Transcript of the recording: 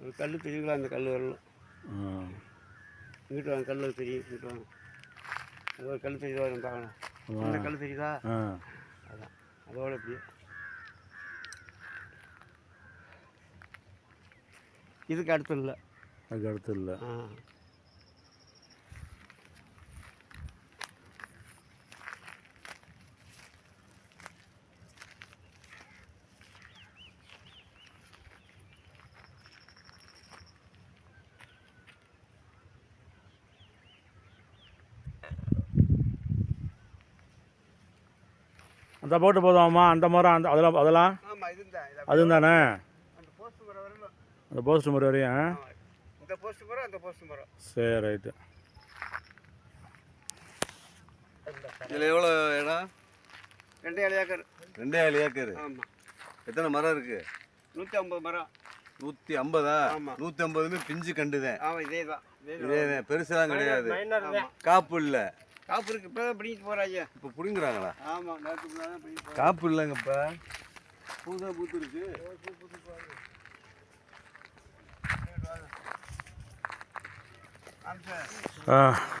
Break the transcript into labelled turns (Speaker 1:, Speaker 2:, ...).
Speaker 1: ஒரு கல் தெரியுங்களா அந்த கல் வரலாம் இங்கிட்டு வாங்க கல் தெரியும் இங்கிட்டு வாங்க. அது ஒரு கல் தெரியுதா? வரும் பார்க்கலாம் இந்த கல் தெரியுதா? அதான். அதோட இப்படியே இதுக்கு அடுத்து இல்லை.
Speaker 2: அதுக்கு அடுத்து இல்லை. அந்த போட்டு போதுமாம்மா? அந்த மரம் அந்த அதெல்லாம் அதெல்லாம்? அதுவும் தானே
Speaker 1: அந்த போஸ்ட் மரம் வரணும்
Speaker 2: அந்த போஸ்ட் மரம் வரையும்.
Speaker 1: இந்த போஸ்ட் மரம் அந்த போஸ்ட் மரம்
Speaker 2: சரி ரைட்டு.
Speaker 3: இதில் எவ்வளோ இடம்?
Speaker 1: ரெண்டே ஏக்கர்.
Speaker 3: ரெண்டே ஏழு ஏக்கர்?
Speaker 1: ஆமாம்
Speaker 3: எத்தனை மரம் இருக்கு?
Speaker 1: நூற்றி ஐம்பது மரம்.
Speaker 3: நூற்றி ஐம்பதா?
Speaker 1: ஆமா.
Speaker 3: நூற்றி ஐம்பதுமே பிஞ்சு கண்டுதேன்.
Speaker 1: ஆமாம் இதே தான் இதே
Speaker 3: தான், பெருசுலாம் கிடையாது. காப்பு இல்லை.
Speaker 1: காப்பு இருக்கு இப்போ தான் பிடிக்கிட்டு போகிறாங்க
Speaker 3: இப்போ பிடிங்குறாங்களா?
Speaker 1: ஆமாம் நேரத்துக்கு தான்
Speaker 3: காப்பு இல்லைங்க இப்போ பூதா பூத்து இருக்கு
Speaker 1: ஆமாம் சார்.
Speaker 2: ஆ.